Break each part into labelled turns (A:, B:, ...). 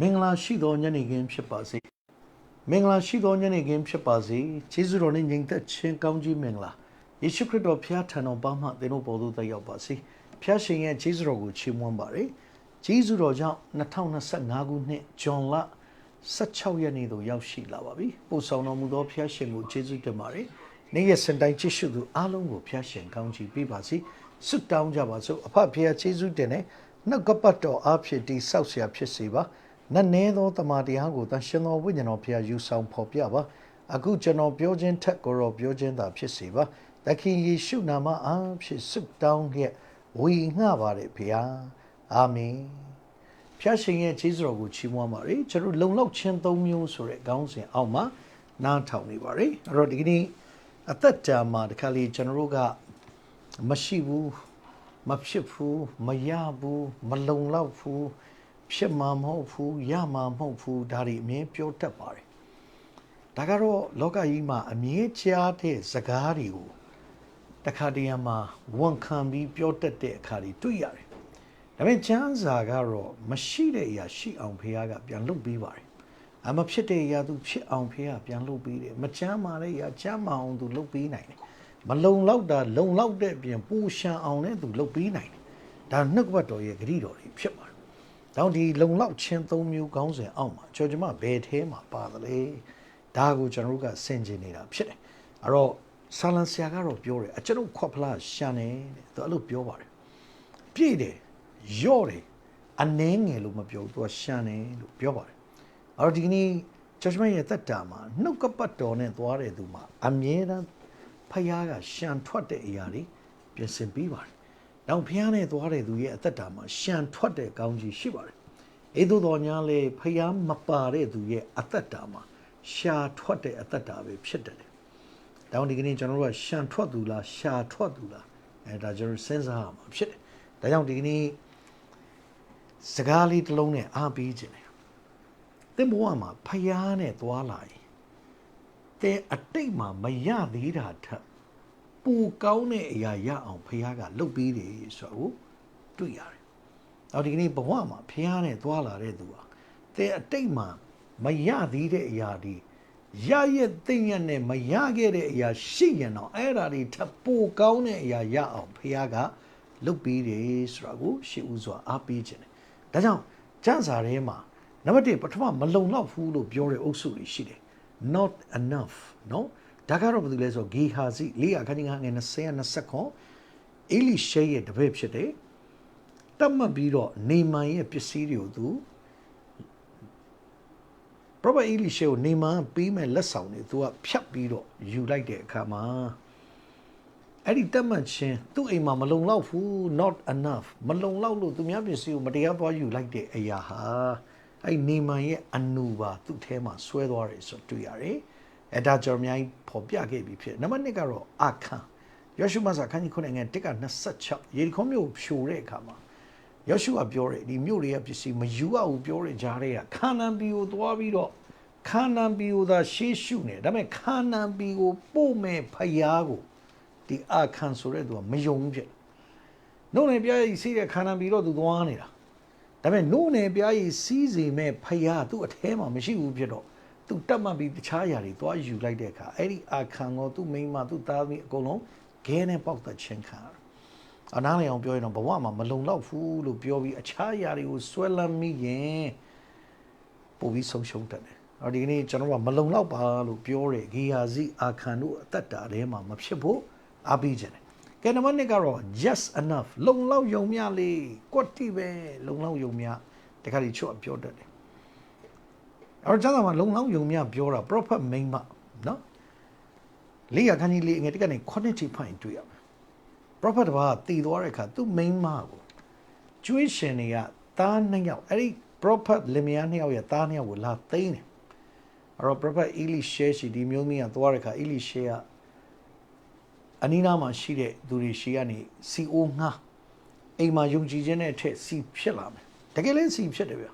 A: မင်္ဂလာရှိသောညနေခင်းဖြစ်ပါစေမင်္ဂလာရှိသောညနေခင်းဖြစ်ပါစေယေရှုတော်နှင့်ညီသက်ချင်းကောင်းကြီးမင်္ဂလာယေရှုခရစ်တော်ဖျားထံတော်ပါမှသင်တို့ပေါ်သို့တက်ရောက်ပါစေဖျားရှင်ရဲ့ယေရှုတော်ကိုချီးမွမ်းပါရယ်ယေရှုတော်ကြောင့်2025ခုနှစ်ဇွန်လ16ရက်နေ့သို့ရောက်ရှိလာပါပြီပို့ဆောင်တော်မူသောဖျားရှင်ကိုယေရှုတင်ပါရယ်နေ့ရက်စံတိုင်းကြည့်ရှုသူအားလုံးကိုဖျားရှင်ကောင်းချီးပေးပါစေဆုတောင်းကြပါစို့အဖဖျားယေရှုတင်တဲ့နှုတ်ကပတ်တော်အားဖြင့်တိဆောက်เสียဖြစ်စေပါ နတ်နဲသောတမန်တရားကိုတန်ရှင်သောဝိညာဉ်တော်ဖျားယူဆောင်ဖော်ပြပါအခုကျွန်တော်ပြောခြင်းထက်ကိုတော့ပြောခြင်းသာဖြစ်စေပါသခင်ယေရှုနာမအားဖြင့်ဆုတောင်းလျက်ဝေငှပါတယ်ဖျားအာမင်ဖျားရှင်ရဲ့ခြေစွတော်ကိုချီးမွမ်းပါရယ်ကျွန်တော်လုံလောက်ခြင်းသုံးမျိုးဆိုတဲ့ခေါင်းစဉ်အောက်မှာနားထောင်နေပါရယ်အဲ့တော့ဒီကနေ့အသက်တာမှာတခါလေကျွန်တော်တို့ကမရှိဘူးမဖြစ်ဘူးမရဘူးမလုံလောက်ဘူး ဖြစ်မှာမဟုတ်ဘူးရမှာမဟုတ်ဘူးဒါတွေအမြင်ပြောတတ်ပါတယ်ဒါကတော့လောကကြီးမှာအမြင်ကြားတဲ့စကားတွေကိုတခါတရံမှာဝန်ခံပြီးပြောတတ်တဲ့အခါတွေတွေ့ရတယ်ဒါပေမဲ့ချမ်းစာကတော့မရှိတဲ့အရာရှိအောင်ဖေကပြန်လုပ်ပေးပါတယ်အမဖြစ်တဲ့အရာသူဖြစ်အောင်ဖေကပြန်လုပ်ပေးတယ်မချမ်းမာတဲ့အရာချမ်းမာအောင်သူလုပ်ပေးနိုင်တယ်မလုံလောက်တာလုံလောက်တဲ့အပြင်ပူရှံအောင်လည်းသူလုပ်ပေးနိုင်တယ်ဒါနှုတ်ကပတ်တော်ရဲ့ဂရုတော်တွေဖြစ်ပါ တယ်တောင်းဒီလုံလောက်ချင်းသုံးမျိုးကောင်းစဉ်အောက်မှာကျော်ကျမဘယ်ထဲမှာပါသလဲဒါကိုကျွန်တော်တို့ကဆင်ကျင်နေတာဖြစ်တယ်အဲ့တော့ဆာလန်ဆရာကတော့ပြောတယ်အကျွန်ုပ်ခွက်ဖလားရှာနေတယ်သူအဲ့လိုပြောပါတယ်ပြည့်တယ်ရော့တယ်အနှင်းငယ်လို့မပြောဘူးသူကရှာနေလို့ပြောပါတယ်အဲ့တော့ဒီကနေ့ကျော်ကျမရဲ့တက်တာမှာနှုတ်ကပတ်တော်နဲ့သွားတဲ့သူမှာအမြဲတမ်းဖယားကရှံထွက်တဲ့အရာတွေပြင်ဆင်ပြီးပါတယ် နောက်ဖျားနဲ့သွားတဲ့သူရဲ့အသက်တာမှာရှံထွက်တဲ့ကောင်းကြီးရှိပါတယ်။အေးသို့တော်ညာလေဖျားမပါတဲ့သူရဲ့အသက်တာမှာရှာထွက်တဲ့အသက်တာပဲဖြစ်တယ်။တောင်းဒီကနေ့ကျွန်တော်တို့ကရှံထွက်သူလားရှာထွက်သူလားအဲဒါကျွန်တော်စဉ်းစားရမှာဖြစ်တယ်။ဒါကြောင့်ဒီကနေ့စကားလေးတစ်လုံးနဲ့အားပေးခြင်းတယ်။သင်ဘဝမှာဖျားနဲ့သွားလာရင်တဲ့အတိတ်မှာမရသေးတာထက် ပူကောင်းတဲ့အရာရအောင်ဖခင်ကလုပ်ပေးတယ်ဆိုတော့တွေ့ရတယ်။နောက်ဒီကနေ့ဘဝမှာဖခင်နဲ့သွားလာတဲ့သူဟာတဲ့အတိတ်မှာမရသေးတဲ့အရာတွေရရဲ့သိဉ္ဇနဲ့မရခဲ့တဲ့အရာရှိရင်တော့အဲ့ဒါတွေထပ်ပူကောင်းတဲ့အရာရအောင်ဖခင်ကလုပ်ပေးတယ်ဆိုတာကိုရှေ့ဦးစွာအားပေးခြင်းတယ်။ဒါကြောင့်ကျမ်းစာထဲမှာနံပါတ်1ပထမမလုံလောက်ဘူးလို့ပြောတဲ့အုပ်စုတွေရှိတယ်။ not enough နော် ဒါကတော့ဘာလို့လဲဆိုတော့ဂေဟာစီလေးအခန်းကြီးငါငယ်20 20ခွန်အေလိရှဲရဲ့တပည့်ဖြစ်တယ်တတ်မှတ်ပြီးတော့နေမန်ရဲ့ပစ္စည်းတွေကိုသူပရောဖက်အေလိရှဲကိုနေမန်ပေးမဲ့လက်ဆောင်တွေသူကဖြတ်ပြီးတော့ယူလိုက်တဲ့အခါမှာအဲ့ဒီတတ်မှတ်ခြင်းသူ့အိမ်မှာမလုံလောက်ဘူး not enough မလုံလောက်လို့သူများပစ္စည်းကိုမတရားသွားယူလိုက်တဲ့အရာဟာအဲ့နေမန်ရဲ့အနူပါသူ့ထဲမှာဆွဲသွားတယ်ဆိုတွေ့ရတယ် အဲဒါကြောင့်အများကြီးပေါ်ပြခဲ့ပြီးဖြစ်တယ်နံပါတ်1ကတော့အခန်းယောရှုမဆာခန်းကြီး9ငယ်1က26ယေရီခေါမြို့ဖြိုတဲ့အခါမှာယောရှုကပြောတယ်ဒီမြို့တွေကပစ္စည်းမယူရဘူးပြောတဲ့ကြားတွေကခါနန်ပီကိုသွားပြီးတော့ခါနန်ပီကိုသာရှေးရှုနေဒါပေမဲ့ခါနန်ပီကိုပို့မဲ့ဖယားကိုဒီအခန်းဆိုတဲ့သူကမယုံဘူးဖြစ်နှုတ်နယ်ပြားကြီးစီးတဲ့ခါနန်ပီတော့သူသွားနေတာဒါပေမဲ့နှုတ်နယ်ပြားကြီးစီးစီမဲ့ဖယားသူ့အထဲမှာမရှိဘူးဖြစ်တော့ သူတတ်မှတ်ပြီးတခြားຢာတွေသွားယူလိုက်တဲ့အခါအဲ့ဒီအခန်းကိုသူ့မိန်းမသူ့သားသမီးအကုန်လုံးခဲနဲ့ပေါက်သက်ချင်းခံရတယ်။အနားလေအောင်ပြောရင်တော့ဘဝမှာမလုံလောက်ဘူးလို့ပြောပြီးအခြားຢာတွေကိုဆွဲလမ်းမိရင်ပို့ပြီးဆုံးရှုံးတတ်တယ်။အော်ဒီကနေ့ကျွန်တော်ကမလုံလောက်ပါလို့ပြောတဲ့ဂီယာစီအခန်းတို့အသက်တာထဲမှာမဖြစ်ဖို့အားပေးခြင်းတယ်။ကဲနံပါတ်1ကတော့ just enough လုံလောက်ယုံမြလေးကွက်တိပဲလုံလောက်ယုံမြတခါဒီချွတ်ပြောတတ်တယ်။အဲ့ တော့ကျမ်းစာမှာလုံလောက်ယုံမြပြောတာ prophet မိန်းမနော်လေးရခန်းကြီးလေးငယ်တကနေ9ထိဖိုင်တွေ့ရမယ် prophet တပါးတည်သွားတဲ့အခါသူ့မိန်းမကိုကျွေးရှင်တွေကသားနှစ်ယောက်အဲ့ဒီ prophet လင်မယားနှစ်ယောက်ရဲ့သားနှစ်ယောက်ကိုလာသိမ်းတယ်အဲ့တော့ prophet Eli share ရှိဒီမျိုးမင်းကသွားတဲ့အခါ Eli share ကအနီးနားမှာရှိတဲ့သူတွေရှိကနေစီအိုငှားအိမ်မှာယုံကြည်ခြင်းနဲ့အထက်စီဖြစ်လာမယ်တကယ်လည်းစီဖြစ်တယ်ဗျ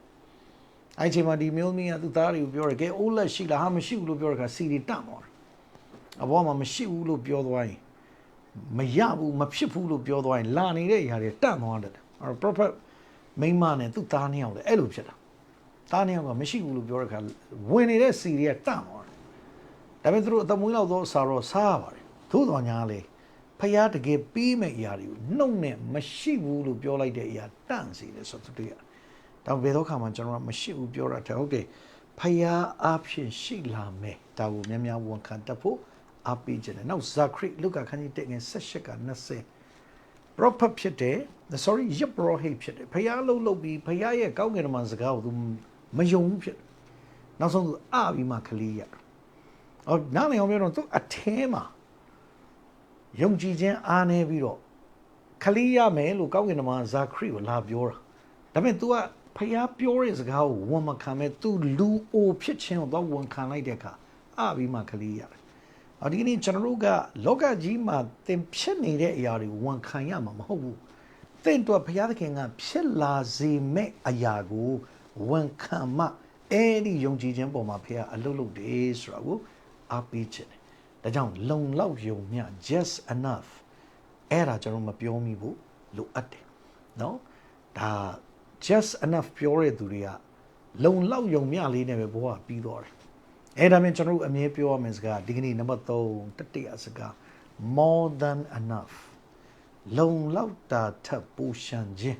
A: အဲ့ဒီအချိန်မှာဒီမျိုးမင်းကသူ့သားတွေကိုပြောတယ်ကဲအိုးလက်ရှိလားဟာမရှိဘူးလို့ပြောတဲ့အခါစီတွေတန့်သွားတယ်အဘောမှာမရှိဘူးလို့ပြောသွားရင်မရဘူးမဖြစ်ဘူးလို့ပြောသွားရင်လာနေတဲ့အရာတွေတန့်သွားတယ်အဲ့တော့ prophet မိန်းမနဲ့သူ့သားနှစ်ယောက်လည်းအဲ့လိုဖြစ်တာတားနေအောင်ကမရှိဘူးလို့ပြောတဲ့ခါဝင်နေတဲ့စီတွေကတန့်သွားတယ်ဒါပေမဲ့သူတို့အသမွေးလောက်သောအစာတော့စားရပါတယ်သို့တော်ညာလေဖျားတကယ်ပြီးမဲ့အရာတွေကိုနှုတ်နဲ့မရှိဘူးလို့ပြောလိုက်တဲ့အရာတန့်စီတယ်ဆိုတော့တွေ့ရတယ် ဒါဘယ်တော့ခါမှကျွန်တော်ကမရှိဘူးပြောတာတဲ့ဟုတ်တယ်ဖျားအဖြစ်ရှိလာမယ်ဒါကိုများများဝန်ခံတတ်ဖို့အပေးခြင်းတယ်နောက်ဇာခရိလုကာခန်းကြီးတဲ့ငယ်18က20 prophet ဖြစ်တယ် sorry ယပရောဟိတ်ဖြစ်တယ်ဖယားလှုပ်လှုပ်ပြီးဖယားရဲ့ကောင်းကင်မှာစကားကိုသူမယုံဘူးဖြစ်တယ်နောက်ဆုံးသူအပြီးမှခလီးရအော်နားလည်အောင်ပြောတော့သူအထဲမှာယုံကြည်ခြင်းအားနေပြီးတော့ခလီးရမယ်လို့ကောင်းကင်မှာဇာခရီကိုလာပြောတာဒါပေမဲ့ तू က ဖယားပြောတဲ့စကားကိုဝန်မခံမဲ့ तू လူအိုဖြစ်ခြင်းကိုတော့ဝန်ခံလိုက်တဲ့အခါအပြီးမှခလီးရတယ်အော်ဒီနေ့ကျွန်တော်တို့ကလောကကြီးမှာသင်ဖြစ်နေတဲ့အရာတွေဝန်ခံရမှာမဟုတ်ဘူးသင်တို့ဘုရားသခင်ကဖြစ်လာစေမဲ့အရာကိုဝန်ခံမှအဲ့ဒီယုံကြည်ခြင်းပေါ်မှာဘုရားအလုပ်လုပ်တယ်ဆိုတာကိုအားပေးခြင်းတယ်ဒါကြောင့်လုံလောက်ယုံမျှ just enough အဲ့ဒါကျွန်တော်မပြောမိဘူးလိုအပ်တယ်နော်ဒါ just enough ပြောတဲ့သူတွေကလုံလောက်ယုံမျှလေးနဲ့ပဲဘဝပြီးသွားတယ်အဲ့ဒါမြင်ကျွန်တော်တို့အမြဲပြောရမယ့်စကားဒီကနေ့နံပါတ်3တတိယစကား more than enough လုံလောက်တာထပ်ပူရှံခြင်း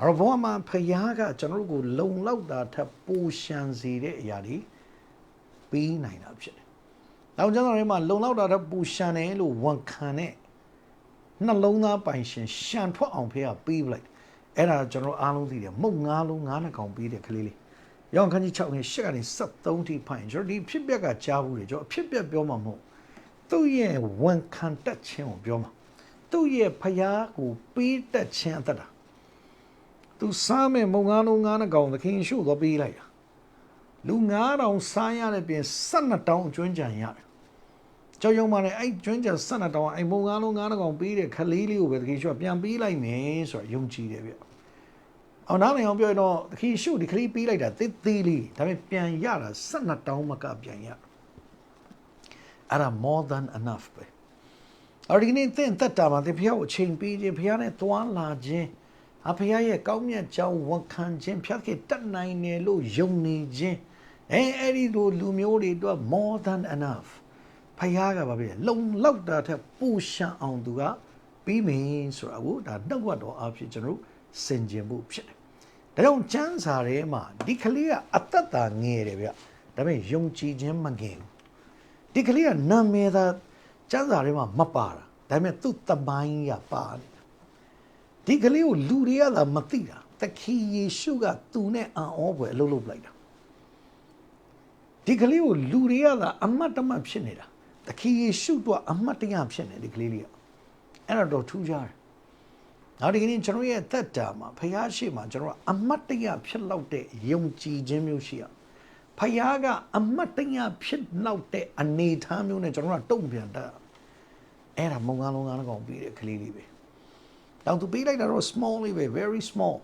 A: အဲ့တော့ဘဝမှာဖခင်ကကျွန်တော်တို့ကိုလုံလောက်တာထပ်ပူရှံစေတဲ့အရာတွေပေးနိုင်တာဖြစ်တယ်။နောက်ကျမ်းစာထဲမှာလုံလောက်တာထပ်ပူရှံတယ်လို့ဝန်ခံတဲ့နှလုံးသားပိုင်ရှင်ရှံထွက်အောင်ဖေးကပေးပလိုက်။ အဲ့ဒါကျွန်တော်အားလုံးသိတယ်မုတ်ငါးလုံးငါးနှကောင်ပေးတဲ့ကလေးလေး။ရောင်ခန်းကြီး6နဲ့8ကနေ73ထိဖိုင်ကျွန်တော်ဒီဖြစ်ပျက်ကကြားဘူးလေကျွန်တော်အဖြစ်ပျက်ပြောမှာမဟုတ်သူ့ရဲ့ဝန်ခံတတ်ခြင်းကိုပြောမှာသူ့ရဲ့ဖျားကိုပေးတတ်ခြင်းအသက်တာသူစားမဲ့မုံငါးလုံးငါးနှကောင်သခင်ရှုတော့ပေးလိုက်တာလူ9000စားရတဲ့ပြင်12တောင်းကျွမ်းကြံရတယ် ကြောက်ရွံ့ပါနဲ့အဲ့ကျွမ်းကြံ12တောင်းအဲ့မုံငါးလုံးငါးနှကောင်ပေးတဲ့ခလေးလေးကိုပဲသခင်ရှုကပြန်ပေးလိုက်မယ်ဆိုတော့ယုံကြည်တယ်ဗျအောင်နားလည်အောင်ပြောရတော့သခင်ရှုဒီခလေးပေးလိုက်တာသေးသေးလေးဒါပေမဲ့ပြန်ရတာ12တောင်းမကပြန်ရအဲ့ဒါ more than enough ပဲအော်ဒီနေ့သင်သက်တာမှာသင်ဖះကိုအချိန်ပေးခြင်းဖះနဲ့သွားလာခြင်းအဖះရဲ့ကောင်းမြတ်ကြောင်းဝန်ခံခြင်းဖះကတတ်နိုင်တယ်လို့ယုံနေခြင်းအဲအဲ့ဒီလိုလူမျိုးတွေအတွက် more than enough ဖះကဘာဖြစ်လဲလုံလောက်တာထက်ပူရှံအောင်သူကပြီးမင်းဆိုတာကိုဒါနှုတ်ဝတ်တော်အဖြစ်ကျွန်တော်စင်ကြင်ဖို့ဖြစ်တယ်ဒါကြောင့်ကျမ်းစာထဲမှာဒီကလေးကအသက်တာငယ်တယ်ဗျဒါပေမဲ့ယုံကြည်ခြင်းမငယ်ဘူးဒီကလေးကနာမည်သာကျမ်းစာထဲမှာမပါတာဒါပေမဲ့သူ့တမိုင်းကပါနေတာဒီကလေးကိုလူတွေကသာမသိတာတခင်ယေရှုကသူနဲ့အံ့ဩဖွယ်အလုပ်လုပ်လိုက်တာဒီကလေးကိုလူတွေကသာအမတ်တမတ်ဖြစ်နေတာ တခင်ယေရှုတော့အမတ်တရဖြစ်နေဒီကလေးလေးကအဲ့တော့ထူးခြားတယ်နောက်ဒီကနေ့ကျွန်တော်ရဲ့သက်တာမှာဖခင်ရှိမှကျွန်တော်ကအမတ်တရဖြစ်လောက်တဲ့ယုံကြည်ခြင်းမျိုးရှိရဖခင်ကအမတ်တရဖြစ်လောက်တဲ့အနေအထားမျိုးနဲ့ကျွန်တော်ကတုံ့ပြန်တတ်အဲ့ဒါမုံကားလုံးကားကောင်ပြီးတဲ့ကလေးလေးပဲတော့သူပေးလိုက်တာတော့ small လေးပဲ very small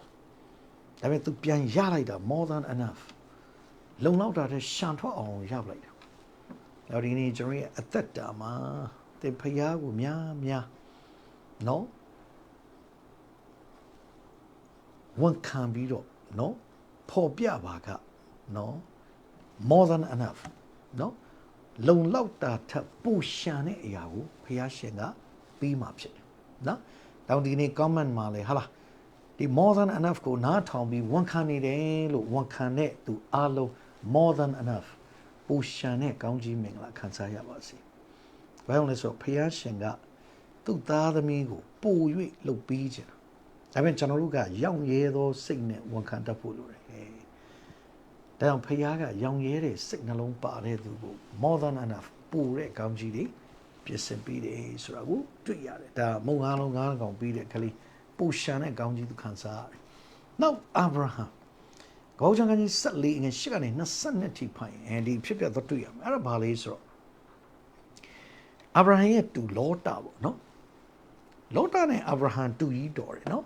A: ဒါပေမဲ့သူပြန်ရလိုက်တာ more than enough လုံလောက်တာတဲ့ရှန်ထွက်အောင်ရပလိုက် တာတော့ဒီနေ့ကျွန်တော်ရဲ့အသက်တာမှာတင်ဖျားကိုများများနော်ဝန်ခံပြီးတော့နော်ပေါ်ပြပါကနော် more than enough နော်လုံလောက်တာထပ်ပူရှာတဲ့အရာကိုဖះရှင်ကပြီးမှဖြစ်တယ်နော်တောင်ဒီနေ့ comment မှာလေဟာလားဒီ more than enough ကိုနားထောင်ပြီးဝန်ခံနေတယ်လို့ဝန်ခံတဲ့သူအားလုံး more than enough ပူရှာတဲ့ကောင်းကြီးမင်္ဂလာခံစားရပါစေ။ဘာကြောင့်လဲဆိုတော့ဖះရှင်ကသူ့သားသမီးကိုပို့၍လှုပ်ပြီးခြင်း။ဒါပေမဲ့ကျွန်တော်တို့ကရောင်ရဲသောစိတ်နဲ့ဝန်ခံတတ်ဖို့လိုတယ်။ဒါကြောင့်ဖះကရောင်ရဲတဲ့စိတ်နှလုံးပါတဲ့သူကို more than enough ပို့တဲ့ကောင်းကြီးတွေပြင်ဆင်ပြီးတယ်ဆိုတာကိုတွေ့ရတယ်ဒါမုံငါးလုံးငါးကောင်ပြီးတဲ့ကလေးပူရှာတဲ့ကောင်းကြီးသူခံစားရတယ်နောက်အာဗြဟံ ကောင်းချမ်းကကြီး14ငယ်8ကနေ22ထိဖိုင်အဲဒီဖြစ်ပြတော့တွေ့ရမယ်အဲ့ဒါဘာလဲဆိုတော့အာဗြဟံရဲ့တူလောတာပေါ့နော်လောတာနဲ့အာဗြဟံတူကြီးတော်တယ်နော်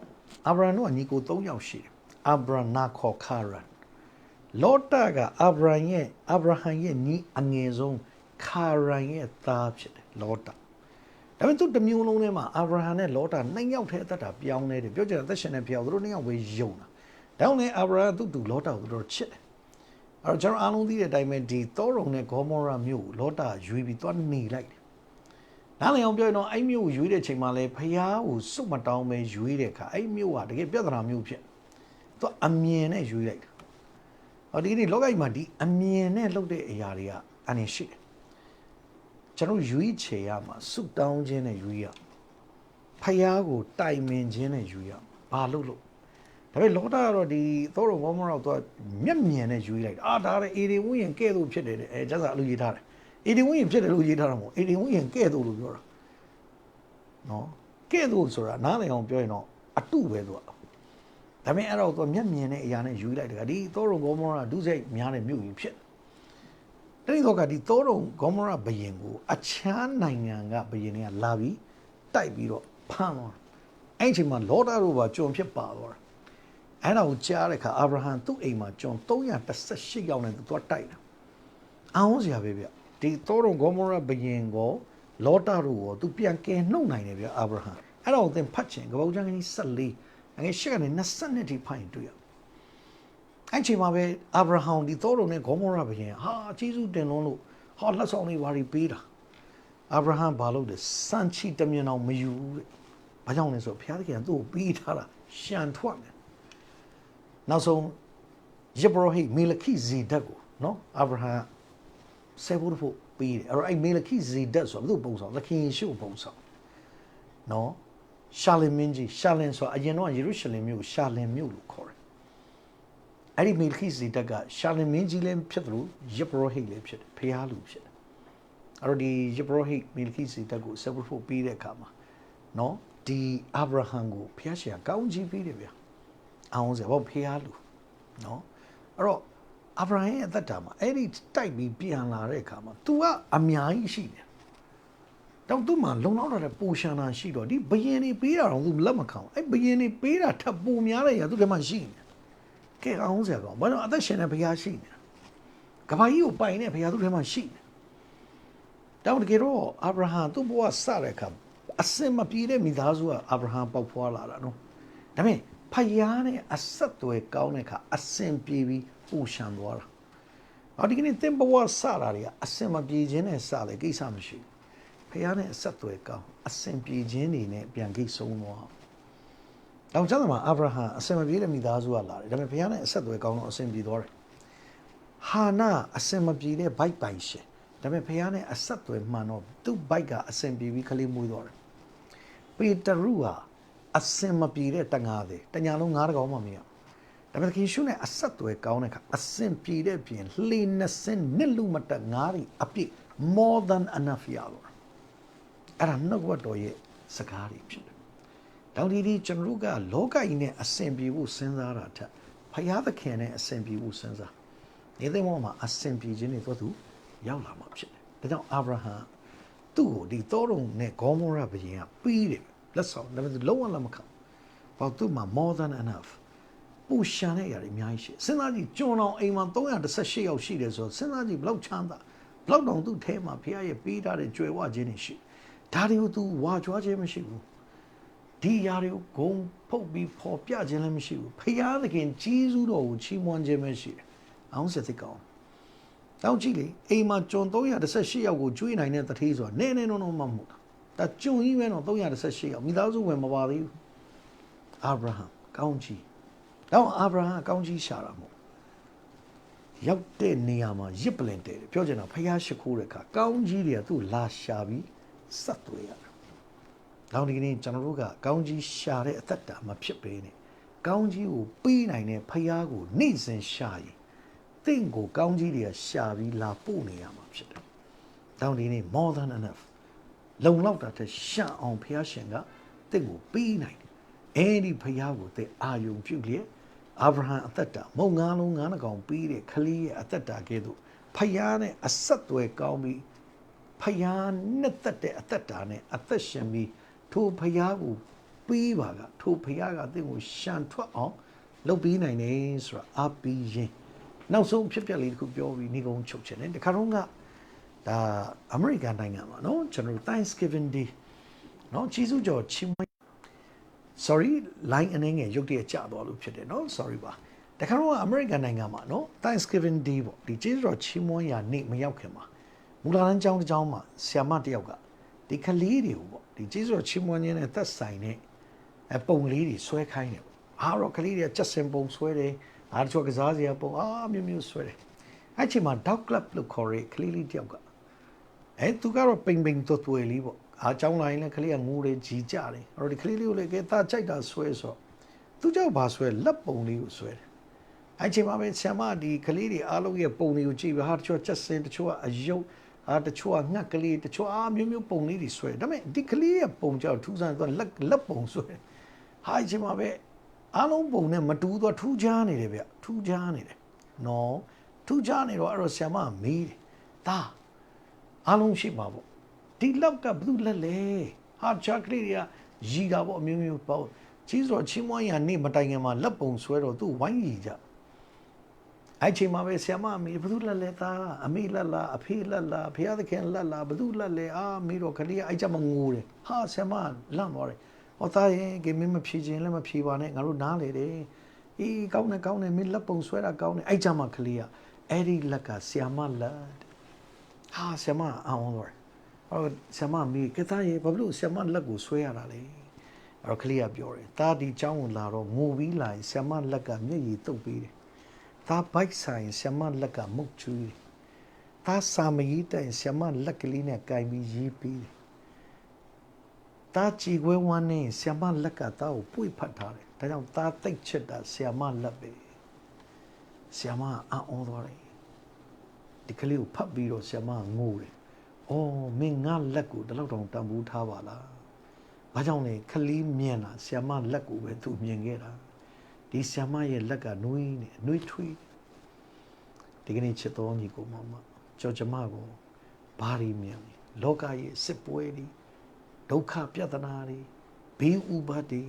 A: အာဗြဟံတို့ကညီကို3ယောက်ရှိတယ်အာဗြနာခေါ်ခါရန်လောတာကအာဗြဟံရဲ့အာဗြဟံရဲ့ညီအငယ်ဆုံးခါရန်ရဲ့သားဖြစ်တယ်လောတာဒါပေမဲ့သူတစ်မျိုးလုံးထဲမှာအာဗြဟံနဲ့လောတာနှစ်ယောက်တည်းအသက်တာပြောင်းနေတယ်ပြောကြတယ်အသက်ရှင်နေပြောင်းသူတို့နှစ်ယောက်ပဲယုံတာ ဒါကြောင့်လည်းအာဗြဟံသူ့တူလောတာကိုသူတို့ချစ်တယ်အဲ့တော့ကျွန်တော်အားလုံးသိတဲ့အတိုင်းပဲဒီသောရုံနဲ့ဂေါမောရာမြို့ကိုလောတာရွေးပြီးသွားနေလိုက်တယ်နားလည်အောင်ပြောရင်တော့အဲ့မြို့ကိုရွေးတဲ့ချိန်မှာလဲဖျားကိုစွတ်မတောင်းပဲရွေးတဲ့အခါအဲ့မြို့ကတကယ်ပြဿနာမြို့ဖြစ်သူအမြင်နဲ့ရွေးလိုက်တာဟောဒီနေ့လောကကြီးမှာဒီအမြင်နဲ့လုပ်တဲ့အရာတွေကအနည်းရှိတယ်ကျွန်တော်ရွေးချယ်ရမှာစွတ်တောင်းခြင်းနဲ့ရွေးရဖျားကိုတိုင်ပင်ခြင်းနဲ့ရွေးရဘာလို့လို့ ဒါပေမဲ့လောတာကတော့ဒီသောတော်ဘောမတော့သူကမျက်မြင်နဲ့ယူလိုက်တာအာဒါလည်းအေဒီဝင်းရင်ကဲ့သို့ဖြစ်တယ်တဲ့အဲကျဆာအလိုရေးထားတယ်အေဒီဝင်းရင်ဖြစ်တယ်လို့ရေးထားတာမဟုတ်အေဒီဝင်းရင်ကဲ့သို့လို့ပြောတာနော်ကဲ့သို့ဆိုတာနားလည်အောင်ပြောရင်တော့အတုပဲသူကဒါပေမဲ့အဲ့တော့သူမျက်မြင်နဲ့အရာနဲ့ယူလိုက်တယ်ကဒီသောတော်ဘောမကဒုစရိုက်များတဲ့မြို့ကြီးဖြစ်တယ်တတိတော့ကဒီသောတော်ဂေါမရဘယင်ကိုအချမ်းနိုင်ငံကဘယင်တွေကလာပြီးတိုက်ပြီးတော့ဖမ်းသွားအဲ့ဒီအချိန်မှာလောတာတို့ပါကြုံဖြစ်ပါသွားတာ အဲ့ဒါကိုကြားတဲ့အခါအာဗြဟံသူ့အိမ်မှာကျွန်318ယောက်နဲ့သူသွားတိုက်တာအောင်စရာပဲဗျဒီသောရုံဂေါမောရဘယင်ကိုလောတာတို့ကိုသူပြန်ကယ်နှုတ်နိုင်တယ်ဗျအာဗြဟံအဲ့ဒါကိုသင်ဖတ်ချင်ကပောက်ကျမ်းကြီး14အငယ်ရှစ်ကနေ20တိဖိုင်တွေ့ရအဲ့ချိန်မှာပဲအာဗြဟံဒီသောရုံနဲ့ဂေါမောရဘယင်ဟာကျေးဇူးတင်လုံးလို့ဟောလက်ဆောင်လေးဘာတွေပေးတာအာဗြဟံဘာလုပ်လဲစံချီတမြင်အောင်မယူတဲ့ဘာကြောင့်လဲဆိုတော့ဘုရားသခင်ကသူ့ကိုပေးထားတာရှန်ထွက်တယ် နောက်ဆုံးယေဘရဟိမေလခိဇေဒတ်ကိုနော်အာဗြဟံဆဲဖို့ဖို့ပေးတယ်အဲ့တော့အဲ့မေလခိဇေဒတ်ဆိုတာဘယ်သူပုံဆောင်သခင်ယေရှုပုံဆောင်နော်ရှာလင်မင်းကြီးရှာလင်ဆိုတာအရင်တော့ယေရုရှလင်မြို့ကိုရှာလင်မြို့လို့ခေါ်တယ်အဲ့ဒီမေလခိဇေဒတ်ကရှာလင်မင်းကြီးလည်းဖြစ်တယ်လို့ယေဘရဟိလည်းဖြစ်တယ်ဖျားလူဖြစ်တယ်အဲ့တော့ဒီယေဘရဟိမေလခိဇေဒတ်ကိုဆဲဖို့ဖို့ပေးတဲ့အခါမှာနော်ဒီအာဗြဟံကိုဖျားရှင်ကကောင်းကြီးပေးတယ်ဗျာ အောင်စရာဘောဖေးအားလူနော်အဲ့တော့အာဗြဟံရဲ့အသက်တာမှာအဲ့ဒီတိုက်ပြီးပြန်လာတဲ့အခါမှာ तू ကအများကြီးရှိတယ်တော့သူ့မှာလုံလောက်တဲ့ပူရှန်တာရှိတော့ဒီဘယင်တွေပေးတာတော့သူလက်မခံဘူးအဲ့ဘယင်တွေပေးတာထပ်ပူများတဲ့ရာသူထဲမှာရှိနေကဲအောင်စရာကောင်ဘာလို့အသက်ရှင်တဲ့ဘုရားရှိနေတာကဘာကြီးကိုပိုင်တဲ့ဘုရားသူ့ထဲမှာရှိနေတော့တကယ်တော့အာဗြဟံသူ့ဘဝစတဲ့အခါအစင်မပြေတဲ့မိသားစုကအာဗြဟံပေါက်ဖွာလာတာနော်ဒါပေမဲ့ ဖယားနဲ့အဆက်အသွယ်ကောင်းတဲ့အခါအစင်ပြေပြီးပူရှံသွားတာ။အော်ဒီကနေ့သင်ဘဝစတာတွေကအစင်မပြေခြင်းနဲ့စတယ်ကိစ္စမရှိဘူး။ဖယားနဲ့အဆက်အသွယ်ကောင်းအစင်ပြေခြင်းတွေနဲ့ပြန်ကိဆုံးသွား။တောင်ကျမ်းမှာအာဗြဟံအစင်မပြေတဲ့မိသားစုကလာတယ်။ဒါပေမဲ့ဖယားနဲ့အဆက်အသွယ်ကောင်းတော့အစင်ပြေသွားတယ်။ဟာနာအစင်မပြေတဲ့ဘိုက်ပိုင်ရှင်။ဒါပေမဲ့ဖယားနဲ့အဆက်အသွယ်မှန်တော့သူ့ဘိုက်ကအစင်ပြေပြီးခလေးမွေးသွားတယ်။ပေတရုဟာ အစင်မပြေတဲ့တငါးတွေတညာလုံးငါးတကောင်မှမရဒါပေမဲ့ခင်ရှုနဲ့အဆက်သွယ်ကောင်းတဲ့ခါအစင်ပြေတဲ့ပြင်လှေနှစ်စင်းနှစ်လူမတက်ငါးတွေအပြည့် more than enough ရတော့အဲ့ဒါနှုတ်ဝတ်တော်ရဲ့စကားတွေဖြစ်တယ်။တောင်ဒီဒီကျွန်တော်တို့ကလောကကြီးနဲ့အစင်ပြေဖို့စဉ်းစားတာထက်ဖယားသခင်နဲ့အစင်ပြေဖို့စဉ်းစားနေတဲ့ဘောမှာအစင်ပြေခြင်းတွေတော့သူရောက်လာမှာဖြစ်တယ်။ဒါကြောင့်အာဗြဟံသူ့ကိုဒီသောရုံနဲ့ဂေါမောရဘုရင်ကပြီးတယ် လက်ဆောင်ဒါပေမဲ့လုံးဝလက်မခံဘာသူ့မှာ more than enough ပူရှာတဲ့ຢာတွေအများကြီးရှိစဉ်းစားကြည့်ကျွန်တော်အိမ်မှာ318ယောက်ရှိတယ်ဆိုတော့စဉ်းစားကြည့်ဘလောက်ချမ်းသာဘလောက်တောင်သူ့ထဲမှာဖခင်ရဲ့ပေးထားတဲ့ကြွယ်ဝခြင်းတွေရှိဒါတွေကို तू ဝါကြွားခြင်းမရှိဘူးဒီຢာတွေကိုဂုံဖုတ်ပြီးပေါ်ပြခြင်းလည်းမရှိဘူးဖခင်သခင်ကြီးစုတော်ကိုချီးမွမ်းခြင်းပဲရှိတယ်အောင်စသိကောင်းတောင်းကြည့်လေအိမ်မှာကျွန်318ယောက်ကိုကျွေးနိုင်တဲ့တတိဆိုတာနည်းနည်းနော်နော်မှမဟုတ်တာ ဒါကျုံကြီးပဲတော့318ရောက်မိသားစုဝင်မပါသေးဘူးအာဗြဟံကောင်းကြီးတော့အာဗြဟံကောင်းကြီးရှာတာမို့ရောက်တဲ့နေရာမှာရစ်ပလင်တဲတယ်ပြောချင်တာဖယားရှိခိုးတဲ့အခါကောင်းကြီးတွေကသူ့လာရှာပြီးစက်သွေးရတာ။နောက်ဒီကနေ့ကျွန်တော်တို့ကကောင်းကြီးရှာတဲ့အသက်တာမဖြစ်ပေနဲ့ကောင်းကြီးကိုပေးနိုင်တဲ့ဖယားကိုနေ့စဉ်ရှာရင်တင့်ကိုကောင်းကြီးတွေကရှာပြီးလာပို့နေရမှာဖြစ်တယ်။နောက်ဒီနေ့ more than enough လုံလောက်တာတဲ့ရှံအောင်ဖះရှင်ကတင့်ကိုပေးနိုင်တယ်အဲ့ဒီဖះကိုတဲ့အာယုံပြုလျက်အာဗြဟံအသက်တာမုံငါးလုံးငါးနှကောင်ပေးတဲ့ခလေးရဲ့အသက်တာကဲ့သို့ဖះနဲ့အဆက်သွယ်ကောင်းပြီးဖះနဲ့သက်တဲ့အသက်တာနဲ့အသက်ရှင်ပြီးထိုဖះကိုပေးပါကထိုဖះကတင့်ကိုရှံထွက်အောင်လုပ်ပေးနိုင်တယ်ဆိုတာအပီးရင်နောက်ဆုံးဖြစ်ပျက်လေးတစ်ခုပြောပြီးနေကုန်းချုပ်ချင်တယ်တခါတော့က ဒါအမေရိကန်နိုင်ငံမှာเนาะကျွန်တော်တို့ Thanksgiving Day เนาะကြီးစုကျော်ချီးမွမ်း sorry line အနေငယ်ရုပ်တရက်ကျသွားလို့ဖြစ်တယ်เนาะ sorry ပါ တခါတော့အမေရိကန်နိုင်ငံမှာနော် Thanksgiving Day ပေါ့ဒီကျေးဇူးတော်ချီးမွမ်းရာနေ့မရောက်ခင်မှာမူလာတန်းကျောင်းတစ်ကျောင်းမှာဆ iam မတစ်ယောက်ကဒီကလေးတွေကိုပေါ့ဒီကျေးဇူးတော်ချီးမွမ်းခြင်းနဲ့သက်ဆိုင်တဲ့အပုံလေးတွေဆွဲခိုင်းတယ်ပေါ့အားတော့ကလေးတွေကချက်စင်ပုံဆွဲတယ်အားတချို့ကစားစရာပုံအားမျိုးမျိုးဆွဲတယ်အဲ့ချိန်မှာ dog club လို့ခေါ်ရဲကလေးလေးတစ်ယောက်က အဲသူကတော့ပိန်ပိန်သွတ်သွဲလေးပေါ့အားကျောင်းလာရင်လည်းကလေးကငိုတယ်ကြီးကြတယ်အဲ့တော့ဒီကလေးလေးကိုလည်းကဲသားကြိုက်တာဆွဲဆိုတော့သူကြောက်ဘာဆွဲလက်ပုံလေးကိုဆွဲတယ်အဲ့ချိန်မှာပဲဆ iam မဒီကလေးတွေအားလုံးရဲ့ပုံတွေကိုကြည့်ပြီးဟာတချို့ချက်စင်တချို့ကအယုတ်ဟာတချို့ကငှက်ကလေးတချို့အားမျိုးမျိုးပုံလေးတွေဆွဲဒါပေမဲ့ဒီကလေးရဲ့ပုံကြောင့်ထူးဆန်းတော့လက်လက်ပုံဆွဲဟာအဲ့ချိန်မှာပဲအားလုံးပုံနဲ့မတူတော့ထူးခြားနေတယ်ဗျထူးခြားနေတယ်နော်ထူးခြားနေတော့အဲ့တော့ဆ iam မမေးတယ်ဒါ အားလုံးရှိမှာပေါ့ဒီလောက်ကဘယ်သူလက်လဲဟာချာကလေးတွေကရီတာပေါ့အမျိုးမျိုးပေါ့ကြီးဆိုတော့ချင်းမွန်ရနေမတိုင်ခင်မှာလက်ပုံဆွဲတော့သူ့ဝိုင်းရီကြအဲ့ချိန်မှာပဲဆ iam အမေဘသူလက်လဲသားအမေလက်လားအဖေလက်လားဖះသခင်လက်လားဘသူလက်လဲအာမေတော့ခလေးကအဲ့ကြမငိုတယ်ဟာဆ iam လန့်သွားတယ်ဟောသားရင်ကေမင်းမဖြေခြင်းလည်းမဖြေပါနဲ့ငါတို့နားလေတယ်အေးကောင်းတယ်ကောင်းတယ်မင်းလက်ပုံဆွဲတာကောင်းတယ်အဲ့ကြမှာခလေးကအဲ့ဒီလက်ကဆ iam လက် ဟာဆ iam အောင်သွားတယ်ဟောဆ iam မေကသားရင်ဘာလို့ဆ iam လက်ကိုဆွဲရတာလဲအဲ့တော့ခလေးကပြောတယ်တာဒီเจ้าကိုလာတော့ငိုပြီးလာရင်ဆ iam လက်ကမျက်ရည်တုပ်ပေးတယ် သားဘိုက်ဆိုင်ဆ iam လက်ကမုတ်ချူးတယ်။သားစာမကြီးတိုင်ဆ iam လက်ကလေးနဲ့ကင်ပြီးရေးပြီးတယ်။သားကြည်ခွဲဝမ်းနဲ့ဆ iam လက်ကသားကိုပွေဖတ်ထားတယ်။ဒါကြောင့်သားတိတ်ချစ်တာဆ iam လက်ပဲ။ဆ iam အံ့ဩသွားတယ်။ ဒီကလေးကိုဖတ်ပြီးတော့ဆ iam ငိုတယ်။အော်မင်းငါလက်ကိုဒီလောက်တောင်တန်ဖိုးထားပါလား။ဘာကြောင့်လဲကလေးမြင်တာဆ iam လက်ကိုပဲသူမြင်ခဲ့တာ။ဒီဆ iam ရဲ့လက်ကနှွေးနေနှွေးထွေးဒီကနေ့ချစ်တော်ညီကိုမမကြောကျမကိုဘာရီမြန်လဲလောကရဲ့စစ်ပွဲတွေဒုက္ခပြဿနာတွေဘေးဥပါဒ်တွေ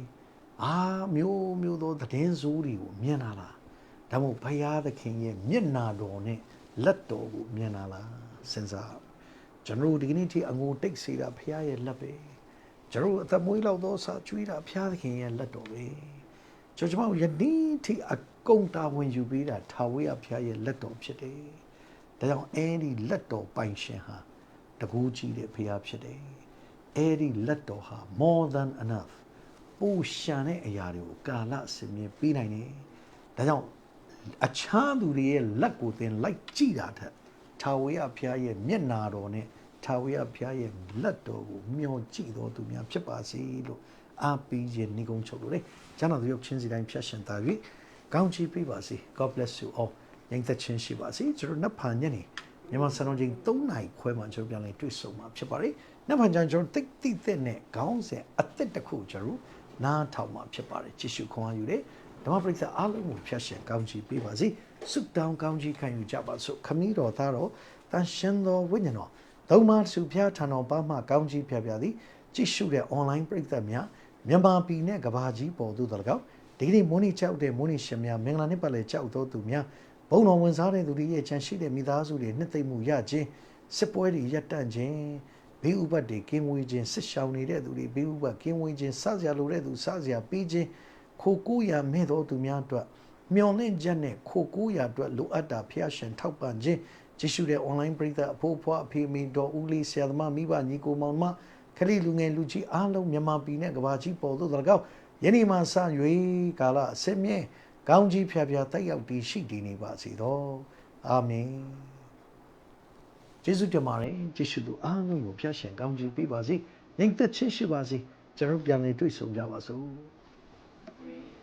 A: အာမျိုးမျိုးသောသတင်းဆိုးတွေကိုမြင်လာလားဒါမို့ဘုရားသခင်ရဲ့မျက်နာတော်နဲ့ လက်တော်ကိုမြင်လာလားစဉ်းစားကျွန်တော်တို့ဒီကနေ့ထိအငိုတိတ်စေတာဘုရားရဲ့လက်ပဲကျွန်တော်တို့အသက်မွေးလောက်သောစာကျွေးတာဘုရားသခင်ရဲ့လက်တော်ပဲကျွန်တော်တို့ယနေ့ထိအကုန်တာဝန်ယူပေးတာထာဝရဘုရားရဲ့လက်တော်ဖြစ်တယ်။ဒါကြောင့်အဲဒီလက်တော်ပိုင်ရှင်ဟာတကူကြီးတဲ့ဘုရားဖြစ်တယ်။အဲဒီလက်တော်ဟာ more than enough ပူရှာတဲ့အရာတွေကိုကာလအစဉ်မြဲပေးနိုင်တယ်။ဒါကြောင့် အခြားသူတွေရဲ့လက်ကိုသင်လိုက်ကြည့်တာထက်ထာဝရဘုရားရဲ့မျက်နာတော်နဲ့ထာဝရဘုရားရဲ့လက်တော်ကိုမျှော်ကြည့်တော်သူများဖြစ်ပါစေလို့အားပေးခြင်းနှိကုံးချုပ်လို့လေကျမ်းတော်သူရုပ်ချင်းစီတိုင်းဖြတ်ရှင်သာ၍ကောင်းချီးပေးပါစေ God bless you all ညီသက်ချင်းရှိပါစေကျွန်တော်နှစ်ဖန်ညနေမြန်မာစံတော်ချိန်3နာရီခွဲမှကျွန်တော်ပြန်လည်တွေ့ဆုံမှာဖြစ်ပါတယ်နှစ်ဖန်ကျန်ကျွန်တော်တိတ်တိတ်တဲ့နဲ့ခေါင်းစဉ်အသစ်တစ်ခုကျွန်တော်နားထောင်မှာဖြစ်ပါတယ်ကြည့်ရှုခွန်အားယူတယ် ဓမ္မပရိသတ်အားလုံးကိုဖြတ်ရှင်ကောင်းချီးပေးပါစေဆုတောင်းကောင်းချီးခံယူကြပါစို့ခမည်းတော်သားတော်တန်ရှင်တော်ဝိညာဉ်တော်သုံးပါးစုဖျားထံတော်ပါမှကောင်းချီးဖြတ်ပြသည်ကြည့်ရှုတဲ့ online ပရိသတ်များမြန်မာပြည်နဲ့ကဘာကြီးပေါ်သို့တော်၎င်းဒီကနေ့မိုးနေကြောက်တဲ့မိုးနေရှင်များမင်္ဂလာနေ့ပတ်လည်ကြောက်တော်သူများဘုံတော်ဝင်စားတဲ့သူတွေရဲ့ချမ်းရှိတဲ့မိသားစုတွေနှစ်သိမ့်မှုရခြင်းစစ်ပွဲတွေရပ်တန့်ခြင်းဘေးဥပတ်တွေကင်းဝေးခြင်းဆစ်ရှောင်နေတဲ့သူတွေဘေးဥပတ်ကင်းဝေးခြင်းစစရာလိုတဲ့သူစစရာပြီးခြင်း ခိုကိုးရမဲ့တော်သူများအတွက်မျော်လင့်ချက်နဲ့ခိုကိုးရအတွက်လိုအပ်တာဖျားရှင်ထောက်ပံ့ခြင်းကြည့်ရှုတဲ့ online ပရိသတ်အဖို့ဖွားအဖေမင်းတော်ဦးလေးဆရာသမားမိဘညီကိုမောင်မခရီးလူငယ်လူကြီးအားလုံးမြန်မာပြည်နဲ့ကမ္ဘာကြီးပေါ်သို့တော်ကောက်ယနေ့မှစ၍ကာလအစင်းမြဲကောင်းကြီးဖျားဖျားတက်ရောက်တည်ရှိတည်နေပါစေတော့အာမင်ကျေးဇူးတင်ပါတယ်ကျေးဇူးသူအားလုံးကိုဖျားရှင်ကောင်းကြီးပေးပါစေညီသက်ချင်းရှိပါစေကျွန်တော်ပြန်လည်တွေ့ဆုံကြပါစို့ grey